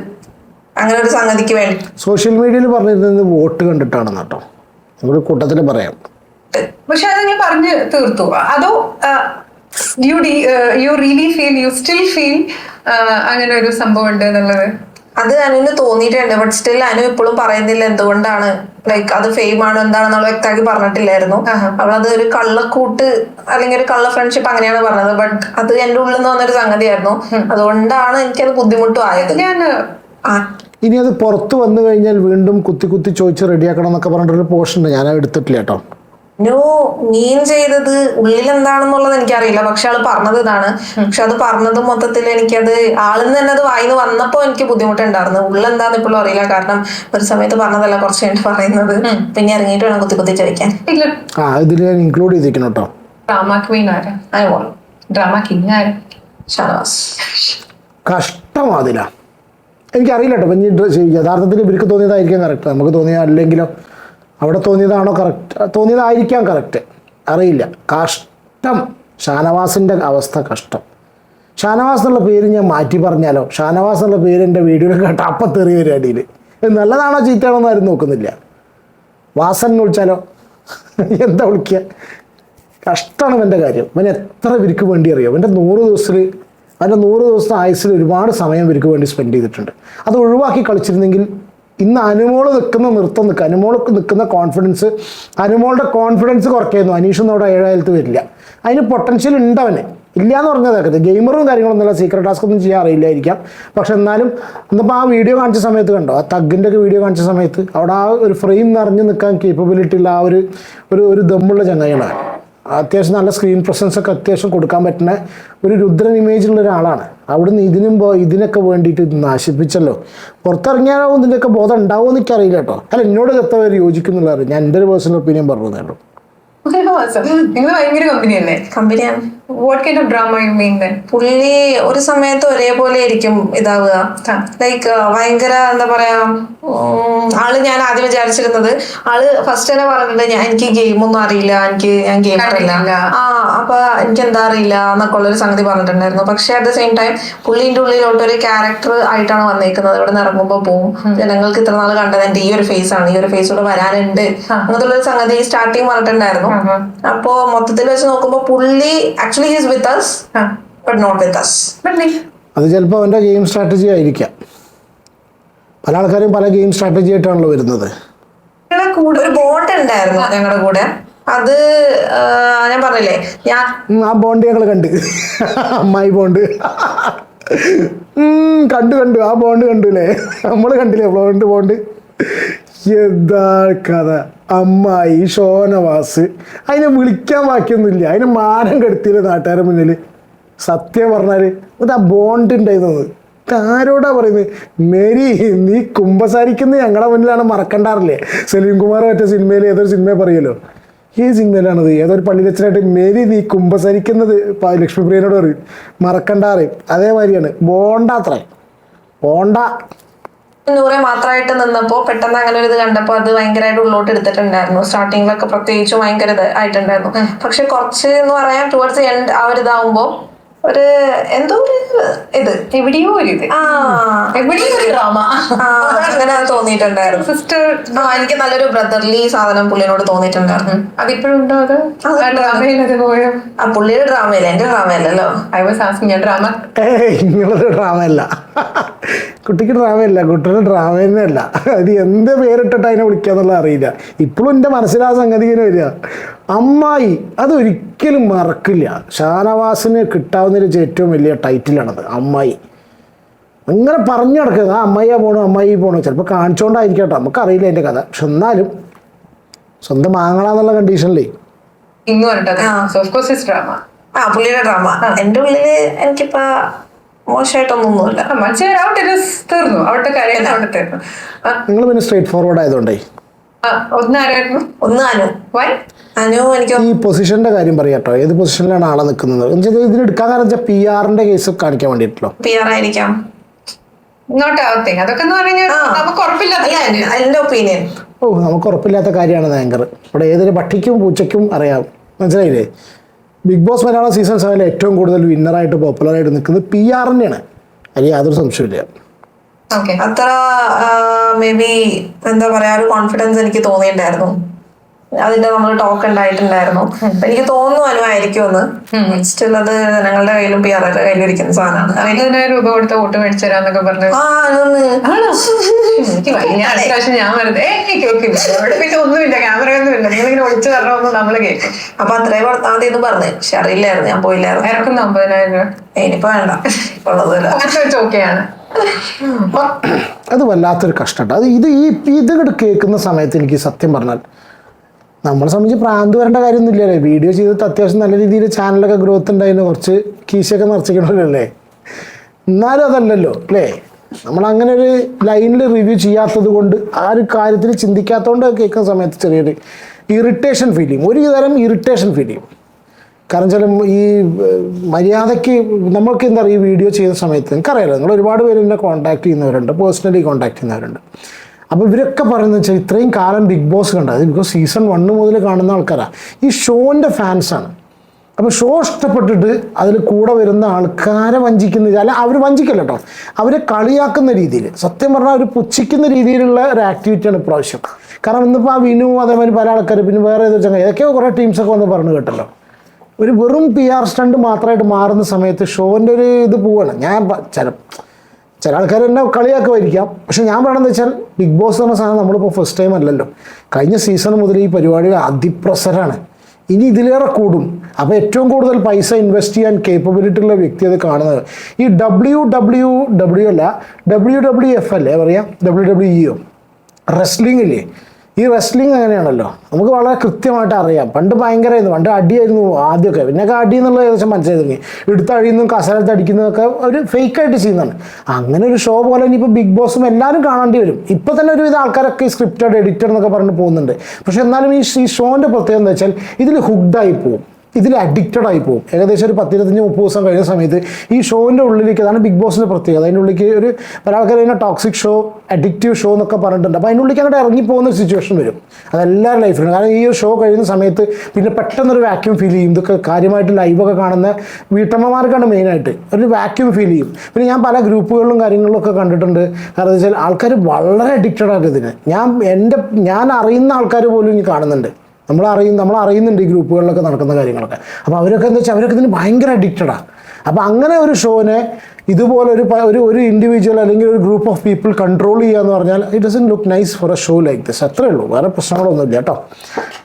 അങ്ങനെ ഒരു സംഗതിക്ക് വേണ്ടി. സോഷ്യൽ മീഡിയയിൽ പറഞ്ഞിരുന്നത് വോട്ട് കണ്ടിട്ടാണ് കേട്ടോ. നമ്മുടെ കൂട്ടത്തിൽ പറയാം. പക്ഷെ അത് നിങ്ങൾ പറഞ്ഞ് തീർത്തു? അതോ you you really feel you still feel അങ്ങനെ ഒരു സംഭവം ഉണ്ട് എന്നുള്ളത്? അത് അനുവിന് തോന്നിയിട്ടുണ്ട് ബട്ട് സ്റ്റിൽ അനു ഇപ്പോഴും പറയുന്നില്ല എന്തുകൊണ്ടാണ്. ലൈക്ക് അത് ഫെയിം ആണ് എന്താണെന്നുള്ള വ്യക്തമാക്കി പറഞ്ഞിട്ടില്ലായിരുന്നു. അവളത് ഒരു കള്ളക്കൂട്ട് അല്ലെങ്കിൽ ഒരു കള്ള ഫ്രണ്ട്ഷിപ്പ് അങ്ങനെയാണ് പറഞ്ഞത്. ബട്ട് അത് എന്റെ ഉള്ളിൽ നിന്ന് വന്നൊരു സംഗതിയായിരുന്നു. അതുകൊണ്ടാണ് എനിക്കത് ബുദ്ധിമുട്ടും ആയത്. ഞാൻ ഇനി അത് പുറത്ത് വന്നു കഴിഞ്ഞാൽ വീണ്ടും കുത്തി കുത്തി ചോദിച്ച് റെഡിയാക്കണം എന്നൊക്കെ പറഞ്ഞിട്ടൊരു പോർഷൻ ഉണ്ട്. ഞാൻ എടുത്തിട്ടില്ല കേട്ടോ. നോ മീൻ ചെയ്തത് ഉള്ളിൽ എന്താണെന്നുള്ളത് എനിക്കറിയില്ല. പക്ഷെ ആൾ പറഞ്ഞത് ഇതാണ്. പക്ഷെ അത് പറഞ്ഞത് മൊത്തത്തിൽ എനിക്കത് ആളിന്ന് തന്നെ അത് വായിന്ന് വന്നപ്പോ എനിക്ക് ബുദ്ധിമുട്ടുണ്ടായിരുന്നു. ഉള്ളെന്താന്ന് ഇപ്പോഴും അറിയില്ല. കാരണം ഒരു സമയത്ത് പറഞ്ഞതല്ല കുറച്ച് കഴിഞ്ഞിട്ട് പറയുന്നത്. പിന്നെ ഇറങ്ങിയിട്ട് വേണം കുത്തി കുത്തി ചോദിക്കാൻ ഇതിൽ ഞാൻ ഇൻക്ലൂഡ് ചെയ്തിരിക്കണം കേട്ടോ ഡ്രാമ ക്വീൻ ആരാ? ഡ്രാമ കിങ് ആരാ? ഷാനവാസ്. കഷ്ടം അതിലാ എനിക്കറിയില്ല കേട്ടോ ഇനി യഥാർത്ഥത്തിൽ ഇവർക്ക് തോന്നിയതായിരിക്കും കറക്റ്റ് നമുക്ക് തോന്നിയ അല്ലെങ്കിലോ അവിടെ തോന്നിയതാണോ കറക്റ്റ് തോന്നിയതായിരിക്കാം കറക്റ്റ് അറിയില്ല. കഷ്ടം. ഷാനവാസിന്റെ അവസ്ഥ കഷ്ടം. ഷാനവാസ് എന്നുള്ള പേര് ഞാൻ മാറ്റി പറഞ്ഞാലോ? ഷാനവാസ് എന്നുള്ള പേര് എന്റെ വീഡിയോയിൽ കേട്ട അപ്പം തെറി വരും അടിയിൽ നല്ലതാണോ ചീത്തയാണോ എന്ന് ആരും നോക്കുന്നില്ല. വാസൻ എന്ന് വിളിച്ചാലോ? എന്താ വിളിക്കുക? കഷ്ടമാണ് ഇവന്റെ കാര്യം. ഇവൻ എത്ര ഇവർക്ക് വേണ്ടി അറിയാം? ഇവന്റെ നൂറ് ദിവസത്തിൽ അവന്റെ നൂറ് ദിവസത്തെ ആയുസിൽ ഒരുപാട് സമയം ഇവർക്ക് വേണ്ടി സ്പെൻഡ് ചെയ്തിട്ടുണ്ട്. അത് ഒഴിവാക്കി കളിച്ചിരുന്നെങ്കിൽ ഇന്ന് അനുമോൾ നിൽക്കുന്ന നൃത്തം നിൽക്കുക. അനുമോൾ നിൽക്കുന്ന കോൺഫിഡൻസ് അനുമോളുടെ കോൺഫിഡൻസ് കുറയ്ക്കായിരുന്നു. അനീഷൊന്നും ഏഴായിരത്ത് വരില്ല. അതിന് പൊട്ടൻഷ്യൽ ഉണ്ട് അവന്. ഇല്ല എന്ന് പറഞ്ഞതാക്കരുത് ഗെയിമറും കാര്യങ്ങളൊന്നുമില്ല സീക്രട്ട് ടാസ്ക് ഒന്നും ചെയ്യാൻ അറിയില്ലായിരിക്കാം. പക്ഷെ എന്നാലും ഇന്നിപ്പോൾ ആ വീഡിയോ കാണിച്ച സമയത്ത് കണ്ടോ? ആ തഗ്ഗിന്റെ ഒക്കെ വീഡിയോ കാണിച്ച സമയത്ത് അവിടെ ആ ഒരു ഫ്രെയിം നിറഞ്ഞു നിൽക്കാൻ കേപ്പബിലിറ്റി ഉള്ള ആ ഒരു ഒരു ദമ്മുള്ള ചങ്ങായിയാണ് അത്യാവശ്യം നല്ല സ്ക്രീൻ പ്രസൻസ് ഒക്കെ അത്യാവശ്യം കൊടുക്കാൻ പറ്റുന്ന ഒരു രുദ്രൻ ഇമേജുള്ള ഒരാളാണ്. അവിടുന്ന് ഇതിനും ഇതിനൊക്കെ വേണ്ടിയിട്ട് ഇത് നശിപ്പിച്ചല്ലോ. പുറത്തിറങ്ങിയാലോ ഇതിന്റെയൊക്കെ ബോധം ഉണ്ടാവുമോ എന്ന് എനിക്കറിയില്ല കേട്ടോ. അല്ല എന്നോട് എത്ര പേര് യോജിക്കുന്നുള്ള അറിയാം ഞാൻ എന്റെ ഒരു പേഴ്സണൽ ഒപ്പീനിയൻ പറഞ്ഞു തരുള്ളൂ നിങ്ങൾ ഭയങ്കര കമ്പനി തന്നെ കമ്പനിയാണ് what kind of drama you mean then പുള്ളി ഒരു സമയത്ത് ഒരേപോലെ ആയിരിക്കും ഇതാവുക. ലൈക്ക് ഭയങ്കര എന്താ പറയാ ആൾ ഞാൻ ആദ്യം വിചാരിച്ചിരുന്നത് ആൾ ഫസ്റ്റ് തന്നെ പറഞ്ഞിട്ടുണ്ട് ഞാൻ എനിക്ക് ഗെയിമൊന്നും അറിയില്ല എനിക്ക് ഞാൻ ഗെയിം അറിയില്ല. ആ അപ്പൊ എനിക്ക് എന്താ അറിയില്ല എന്നൊക്കെ ഉള്ളൊരു സംഗതി പറഞ്ഞിട്ടുണ്ടായിരുന്നു. പക്ഷെ അറ്റ് ദ സെയിം ടൈം പുള്ളിന്റെ ഉള്ളിലോട്ട് ഒരു ക്യാരക്ടർ ആയിട്ടാണ് വന്നേക്കുന്നത്. ഇവിടെ നിന്ന് ഇറങ്ങുമ്പോൾ പോവും. ജനങ്ങൾക്ക് ഇത്ര നാൾ കണ്ടത് എന്റെ ഈ ഒരു ഫേസ് ആണ് ഈ ഒരു ഫേസ് കൂടെ വരാനുണ്ട്. അങ്ങനത്തെ ഒരു സംഗതി സ്റ്റാർട്ടിങ് പറഞ്ഞിട്ടുണ്ടായിരുന്നു. അപ്പോ മൊത്തത്തിൽ വെച്ച് നോക്കുമ്പോൾ പുള്ളി actually he's with us but not with us അത് ചിലപ്പോൾ അവന്റെ ഗെയിം സ്ട്രാറ്റജി ആയിരിക്കാം. പല ആൾക്കാരും പല ഗെയിം സ്ട്രാറ്റജി ആയിട്ടാണല്ലോ വരുന്നത്. കൂടെ ഒരു ബോണ്ട് ഉണ്ടായിരുന്നു ഞങ്ങളുടെ കൂടെ. അത് ആ, ഞാൻ പറഞ്ഞില്ലേ ഞാൻ ആ ബോണ്ട് ഞങ്ങൾ കണ്ട്. അമ്മായി ബോണ്ട് കണ്ടു കണ്ടു. ആ ബോണ്ട് കണ്ടു അല്ലേ നമ്മൾ കണ്ടില്ലേ ബോണ്ട് ബോണ്ട് എന്താ കഥ? അമ്മായി ഷോനവാസ് അതിനെ വിളിക്കാൻ ബാക്കിയൊന്നുമില്ല. അതിനെ മാനം കെടുത്തില്ല നാട്ടുകാരുടെ മുന്നിൽ സത്യം പറഞ്ഞാൽ ഇത് ആ ബോണ്ട് ഉണ്ടായിരുന്നത്. ആരോടാ പറയുന്നത് മേരി നീ കുമ്പസാരിക്കുന്ന ഞങ്ങളുടെ മുന്നിലാണ് മറക്കണ്ടാറില്ലേ? സലീം കുമാർ മറ്റേ സിനിമയിൽ ഏതൊരു സിനിമ പറയുമല്ലോ? ഈ സിനിമയിലാണത്. ഏതൊരു പള്ളിയിലച്ചനായിട്ട് മേരി നീ കുമ്പസരിക്കുന്നത് ലക്ഷ്മിപ്രിയനോട് പറയും. മറക്കണ്ടാറ് അതേമാതിരിയാണ്. ബോണ്ട ബോണ്ടാത്രേ. ബോണ്ട. നൂറെ മാത്രമായിട്ട് നിന്നപ്പോ പെട്ടെന്ന് അങ്ങനെ ഒരു ഇത് കണ്ടപ്പോ അത് ഭയങ്കരമായിട്ട് ഉള്ളോട്ട് എടുത്തിട്ടുണ്ടായിരുന്നു സ്റ്റാർട്ടിങ്ങിലൊക്കെ പ്രത്യേകിച്ച് ഭയങ്കര ഇത് ആയിട്ടുണ്ടായിരുന്നു പക്ഷെ കുറച്ച് എന്ന് പറയാൻ ടുവേർഡ്സ് എൻഡ് ആ ഒരു ഇതാവുമ്പോ ഒരു എന്തോ ഒരു ഇത് എവിടെയോ ഒരു ഇത് എവിടെയോ ഒരു ഡ്രാമ അങ്ങനെ തോന്നിയിട്ടുണ്ടായിരുന്നു സിസ്റ്റർ എനിക്ക് നല്ലൊരു ബ്രദർലി സാധനം പുള്ളിനോട് തോന്നിയിട്ടുണ്ടായിരുന്നു അതിപ്പോഴും ഉണ്ടോ അത് ഡ്രാമയിൽ അത് പോയോ ആ പുള്ളിയുടെ ഡ്രാമയല്ല എന്റെ ഡ്രാമയല്ലല്ലോ ഐ വാസ് ആസ്കിങ് ഡ്രാമ ഡ്രാമയല്ല കുട്ടിക്ക് ഡ്രാമയല്ല കുട്ടിയുടെ ഡ്രാമ തന്നെയല്ല അത് എന്ത് പേരിട്ടിട്ട് അതിനെ വിളിക്കുക എന്നുള്ള അറിയില്ല. ഇപ്പോഴും എന്റെ മനസ്സിലാ സംഗതി ഇങ്ങനെ വരിക. അമ്മായി അതൊരിക്കലും മറക്കില്ല. ഷാനവാസിന് കിട്ടാവുന്നതിൽ ഒരു ഏറ്റവും വലിയ ടൈറ്റിലാണത് അമ്മായി. അങ്ങനെ പറഞ്ഞു നടക്കുന്നത്. ആ അമ്മായിയാ പോണു അമ്മായി പോണു. ചിലപ്പോൾ കാണിച്ചുകൊണ്ടായിരിക്കും കേട്ടോ. നമുക്കറിയില്ല എന്റെ കഥ. പക്ഷെ എന്നാലും സ്വന്തം മാങ്ങളാന്നുള്ള കണ്ടീഷനിലേ ഇന്ന് പറഞ്ഞിട്ട് ഡ്രാമ ആ പുള്ളിയുടെ ഡ്രാമ എന്റെ ഉള്ളിൽ എനിക്കിപ്പോ മോശമായിട്ടൊന്നുമില്ല മനുഷ്യർ ഔട്ട് ഇറ്റ് തീർന്നു. അവിടുത്തെ കാര്യം അവിടെ തീർന്നു. ആ, നിങ്ങൾ പിന്നെ സ്ട്രേറ്റ് ഫോർവേഡ് ആയതുകൊണ്ടേ. ആ, ഒന്നാരായിരുന്നു ഒന്ന് വൈ? അനു എനിക്ക് ഈ പൊസിഷന്റെ കാര്യം പറയാട്ടോ ഏത് പൊസിഷനിലാണ് ആളെ നിൽക്കുന്നത്? ഇതിന് എടുക്കാൻ കാരണം പി ആറിന്റെ കേസ് കാണിക്കാൻ പി ആർ ആയിരിക്കാം. അതൊക്കെ. എന്റെ ഒപ്പീനിയൻ ഓ നമുക്ക് ഉറപ്പില്ലാത്ത കാര്യമാണ് ആങ്കർ ഇവിടെ ഏതൊരു പട്ടിക്കും പൂച്ചയ്ക്കും അറിയാം. മനസ്സിലായില്ലേ? ബിഗ് ബോസ് മലയാളം സീസൺ സെവനിൽ ഏറ്റവും കൂടുതൽ വിന്നറായിട്ട് പോപ്പുലറായിട്ട് നിൽക്കുന്നത് പി ആർ തന്നെയാണ് അതിൽ യാതൊരു സംശയമില്ല. അത്ര മേ ബി എന്താ പറയാ ഒരു കോൺഫിഡൻസ് എനിക്ക് തോന്നിയിട്ടുണ്ടായിരുന്നു. അതിന്റെ നമ്മൾ ടോക്ക് ഉണ്ടായിട്ടുണ്ടായിരുന്നു. എനിക്ക് തോന്നുന്നു അനുവായിരിക്കും എന്ന് സ്റ്റിൽ അത് ജനങ്ങളുടെ കയ്യിലും പി ആറുടെ കയ്യിലും ഇരിക്കുന്ന സാധനമാണ് പതിനായിരം രൂപ കൊടുത്ത് വോട്ട് മേടിച്ചു തരാന്നൊക്കെ പറഞ്ഞു. പ്രാവശ്യം ഞാൻ വെറുതെ അവിടെ പിന്നെ ഒന്നുമില്ല ക്യാമറയൊന്നും ഇല്ല. നിങ്ങളിങ്ങനെ ഒളിച്ചു തരണമെന്ന് നമ്മൾ കേൾക്കും അപ്പൊ അത്രയും കൊടുത്താൽ മതി എന്ന് പറഞ്ഞു. പക്ഷെ അറിയില്ലായിരുന്നു ഞാൻ പോയില്ലായിരുന്നു. ഇറക്കുന്ന അമ്പതിനായിരം രൂപ. ഇനിയിപ്പോ വേണ്ട. വെച്ച് ഓക്കെയാണ്. അത് വല്ലാത്തൊരു കഷ്ടമുണ്ട് അത് ഇത് ഈ ഇത് കേൾക്കുന്ന സമയത്ത് എനിക്ക് സത്യം പറഞ്ഞാൽ നമ്മളെ സംബന്ധിച്ച് പ്രാന്ത് വരേണ്ട കാര്യമൊന്നുമില്ലല്ലേ. വീഡിയോ ചെയ്തിട്ട് അത്യാവശ്യം നല്ല രീതിയിൽ ചാനലൊക്കെ ഗ്രോത്ത് ഉണ്ടായിരുന്നു. കുറച്ച് കീശയൊക്കെ നിറച്ചിക്കണമല്ലേ എന്നാലും അതല്ലല്ലോ അല്ലേ? നമ്മൾ അങ്ങനെ ഒരു ലൈനിൽ റിവ്യൂ ചെയ്യാത്തത് കൊണ്ട് ആ ഒരു കാര്യത്തിൽ ചിന്തിക്കാത്തതുകൊണ്ട് കേൾക്കുന്ന സമയത്ത് ചെറിയൊരു ഇറിറ്റേഷൻ ഫീൽ ചെയ്യും. ഒരു തരം ഇറിറ്റേഷൻ ഫീൽ ചെയ്യും. കാരണം ചില ഈ മര്യാദയ്ക്ക് നമ്മൾക്ക് എന്താ പറയുക ഈ വീഡിയോ ചെയ്യുന്ന സമയത്ത് നിങ്ങൾക്കറിയാലോ നിങ്ങൾ ഒരുപാട് പേര് എന്നെ കോൺടാക്ട് ചെയ്യുന്നവരുണ്ട്. പേഴ്സണലി കോൺടാക്ട് ചെയ്യുന്നവരുണ്ട്. അപ്പോൾ ഇവരൊക്കെ പറയുന്നത് വെച്ചാൽ ഇത്രയും കാലം ബിഗ് ബോസ് കണ്ടത്. ബിക്കോസ് സീസൺ വണ്ണ് മുതൽ കാണുന്ന ആൾക്കാരാണ് ഈ ഷോന്റെ ഫാൻസാണ് അപ്പോൾ ഷോ ഇഷ്ടപ്പെട്ടിട്ട് അതിൽ കൂടെ വരുന്ന ആൾക്കാരെ വഞ്ചിക്കുന്ന അല്ല അവർ വഞ്ചിക്കല്ല കേട്ടോ അവരെ കളിയാക്കുന്ന രീതിയിൽ. സത്യം പറഞ്ഞാൽ അവർ പുച്ഛിക്കുന്ന രീതിയിലുള്ള ഒരു ആക്ടിവിറ്റിയാണ് ഇപ്രാവശ്യം. കാരണം ഇന്നിപ്പോൾ ആ വിനു അതേമാതിരി പല ആൾക്കാർ പിന്നെ വേറെ ഏതോ ചങ്ങ ഏതൊക്കെയോ കുറേ ടീംസൊക്കെ വന്ന് പറഞ്ഞു കേട്ടല്ലോ. ഒരു വെറും പി ആർ സ്റ്റണ്ട് മാത്രമായിട്ട് മാറുന്ന സമയത്ത് ഷോന്റെ ഒരു ഇത് പോവാണ്. ഞാൻ ചില ചില ആൾക്കാർ എന്നെ കളിയാക്കുമായിരിക്കാം. പക്ഷെ ഞാൻ പറയണമെന്ന് വെച്ചാൽ ബിഗ് ബോസ് എന്ന സാധനം നമ്മളിപ്പോൾ ഫസ്റ്റ് ടൈം അല്ലല്ലോ. കഴിഞ്ഞ സീസൺ മുതൽ ഈ പരിപാടിയുടെ അതിപ്രസരാണ്. ഇനി ഇതിലേറെ കൂടും. അപ്പോൾ ഏറ്റവും കൂടുതൽ പൈസ ഇൻവെസ്റ്റ് ചെയ്യാൻ കേപ്പബിലിറ്റി ഉള്ള വ്യക്തി അത് കാണുന്നത്. ഈ ഡബ്ല്യു ഡബ്ല്യു ഡബ്ല്യു അല്ല ഡബ്ല്യു ഡബ്ല്യു എഫ് അല്ലേ പറയാം? ഡബ്ല്യു ഡബ്ല്യു ഇ റെസ്ലിംഗ് ഇല്ലേ? ഈ റെസ്ലിംഗ് അങ്ങനെയാണല്ലോ. നമുക്ക് വളരെ കൃത്യമായിട്ട് അറിയാം. പണ്ട് ഭയങ്കരമായിരുന്നു പണ്ട് അടിയായിരുന്നു ആദ്യമൊക്കെ. പിന്നെയൊക്കെ അടി എന്നുള്ളത് ഏകദേശം മനസ്സിലായി. തുടങ്ങി എടുത്ത് അഴിയുന്നതും കസരത്ത് അടിക്കുന്നതൊക്കെ ഒരു ഫേക്കായിട്ട് ചെയ്യുന്നതാണ്. അങ്ങനെ ഒരു ഷോ പോലെ ഇനിയിപ്പോൾ ബിഗ് ബോസും എല്ലാവരും കാണേണ്ടി വരും. ഇപ്പോൾ തന്നെ ഒരുവിധ ആൾക്കാരൊക്കെ സ്ക്രിപ്റ്റഡ് എഡിറ്റർ എന്നൊക്കെ പറഞ്ഞ് പോകുന്നുണ്ട്. പക്ഷേ എന്നാലും ഈ ഈ ഷോന്റെ പ്രത്യേകത എന്താ വെച്ചാൽ ഇതിൽ ഹുക്ഡായി പോകും ഇതിൽ അഡിക്റ്റഡ് ആയി പോകും. ഏകദേശം ഒരു പത്തിരുപത്തഞ്ച് മുപ്പത് ദിവസം കഴിഞ്ഞ സമയത്ത് ഈ ഷോന്റെ ഉള്ളിലേക്ക് അതാണ് ബിഗ് ബോസിന്റെ പ്രത്യേകത. അതിന്റെ ഉള്ളിലേക്ക് ഒരു പല ആൾക്കാർ ടോക്സിക് ഷോ അഡിക്റ്റീവ് ഷോ എന്നൊക്കെ പറഞ്ഞിട്ടുണ്ട്. അപ്പോൾ അതിന്റെ ഉള്ളിലേക്ക് ഇറങ്ങി പോകുന്ന സിറ്റുവേഷൻ വരും. അതെല്ലാവരും ലൈഫിലും കാരണം ഈ ഒരു ഷോ കഴിയുന്ന സമയത്ത് പിന്നെ പെട്ടെന്നൊരു വാക്യൂം ഫീൽ ചെയ്യും. ഇതൊക്കെ കാര്യമായിട്ട് ലൈവൊക്കെ കാണുന്ന വീട്ടമ്മമാർക്കാണ് മെയിനായിട്ട് ഒരു വാക്യൂം ഫീൽ ചെയ്യും. പിന്നെ ഞാൻ പല ഗ്രൂപ്പുകളിലും കാര്യങ്ങളിലും ഒക്കെ കണ്ടിട്ടുണ്ട്. കാരണം വെച്ചാൽ ആൾക്കാർ വളരെ അഡിക്റ്റഡ് ആണ് ഇതിന്. ഞാൻ എന്റെ ഞാൻ അറിയുന്ന ആൾക്കാർ പോലും ഇനി കാണുന്നുണ്ട്. നമ്മൾ അറിയും നമ്മൾ ഈ ഗ്രൂപ്പുകളിലൊക്കെ നടക്കുന്ന കാര്യങ്ങളൊക്കെ. അപ്പോൾ അവരൊക്കെ എന്താ വെച്ചാൽ അവരൊക്കെ ഇതിന് ഭയങ്കര അഡിക്റ്റഡാണ് അപ്പോൾ അങ്ങനെ ഒരു ഷോനെ ഇതുപോലെ ഒരു ഒരു ഒരു ഇൻഡിവിജ്വൽ അല്ലെങ്കിൽ ഒരു ഗ്രൂപ്പ് ഓഫ് പീപ്പിൾ കൺട്രോൾ ചെയ്യുക എന്ന് പറഞ്ഞാൽ it doesn't look nice for a show like this അത്രേ ഉള്ളൂ. വേറെ പ്രശ്നങ്ങളൊന്നുമില്ല കേട്ടോ.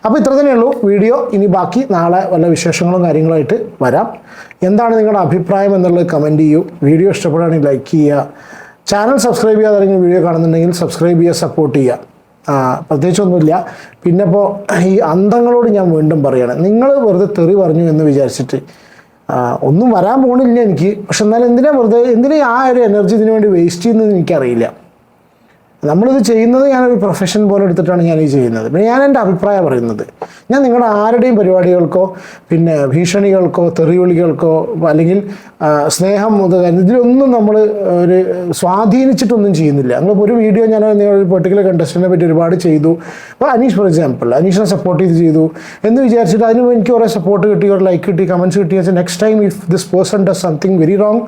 അപ്പോൾ ഇത്ര തന്നെയുള്ളൂ വീഡിയോ. ഇനി ബാക്കി നാളെ വല്ല വിശേഷങ്ങളും കാര്യങ്ങളായിട്ട് വരാം. എന്താണ് നിങ്ങളുടെ അഭിപ്രായം എന്നുള്ളത് കമന്റ് ചെയ്യൂ. വീഡിയോ ഇഷ്ടപ്പെടുകയാണെങ്കിൽ ലൈക്ക് ചെയ്യുക. ചാനൽ സബ്സ്ക്രൈബ് ചെയ്യാതെ അല്ലെങ്കിൽ വീഡിയോ കാണുന്നുണ്ടെങ്കിൽ സബ്സ്ക്രൈബ് ചെയ്യുക സപ്പോർട്ട് ചെയ്യുക. പ്രത്യേകിച്ചൊന്നുമില്ല. പിന്നെ ഇപ്പോൾ ഈ അന്ധങ്ങളോട് ഞാൻ വീണ്ടും പറയുകയാണ് നിങ്ങൾ വെറുതെ തെറി പറഞ്ഞു എന്ന് വിചാരിച്ചിട്ട് ഒന്നും വരാൻ പോകണില്ല എനിക്ക്. പക്ഷെ എന്നാലും എന്തിനാ വെറുതെ എന്തിനാ ആ ഒരു എനർജി ഇതിനു വേണ്ടി വേസ്റ്റ് ചെയ്യുന്നത് എനിക്കറിയില്ല. നമ്മളിത് ചെയ്യുന്നത് ഞാനൊരു പ്രൊഫഷൻ പോലെ എടുത്തിട്ടാണ് ഞാൻ ഈ ചെയ്യുന്നത്. പിന്നെ ഞാൻ എന്റെ അഭിപ്രായം പറയുന്നത്. ഞാൻ നിങ്ങളുടെ ആരുടെയും പരിപാടികൾക്കോ പിന്നെ ഭീഷണികൾക്കോ തെറിവിളികൾക്കോ അല്ലെങ്കിൽ സ്നേഹം മുതൽ ഇതിലൊന്നും നമ്മൾ ഒരു സ്വാധീനിച്ചിട്ടൊന്നും ചെയ്യുന്നില്ല. നിങ്ങൾ ഒരു വീഡിയോ ഞാൻ ഒരു പെർട്ടിക്കുലർ കണ്ടസ്റ്റന്റിനെ പറ്റി ഒരുപാട് ചെയ്തു. അപ്പോൾ അനീഷ് ഫോർ എക്സാമ്പിൾ അനീഷിനെ സപ്പോർട്ട് ചെയ്ത് ചെയ്തു. എന്ന് വിചാരിച്ചിട്ട് അതിന് എനിക്ക് കുറേ സപ്പോർട്ട് കിട്ടി ഒരു ലൈക്ക് കിട്ടി കമൻസ് കിട്ടി. വെച്ചാൽ next time if this person does something very wrong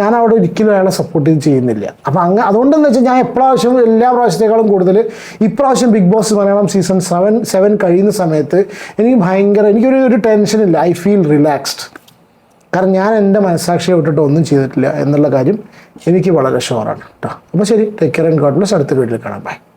ഞാൻ അവിടെ ഒരിക്കലും അയാളെ സപ്പോർട്ട് ചെയ്ത് ചെയ്യുന്നില്ല. അപ്പോൾ അങ്ങ് അതുകൊണ്ടെന്ന് വെച്ചാൽ ഞാൻ എപ്രാവശ്യം എല്ലാ പ്രാവശ്യത്തേക്കാളും കൂടുതൽ ഇപ്രാവശ്യം Bigg Boss Malayalam season seven seven കഴിയുന്ന സമയത്ത് എനിക്ക് ഭയങ്കര എനിക്കൊരു ഒരു ടെൻഷനില്ല ഐ ഫീൽ റിലാക്സ്ഡ് കാരണം ഞാൻ എന്റെ മനസ്സാക്ഷിയെ വിട്ടിട്ട് ഒന്നും ചെയ്തിട്ടില്ല എന്നുള്ള കാര്യം എനിക്ക് വളരെ ഷുവറാണ് കേട്ടോ അപ്പോൾ ശരി take care and God bless അടുത്ത വീട്ടിൽ കാണാം. ബൈ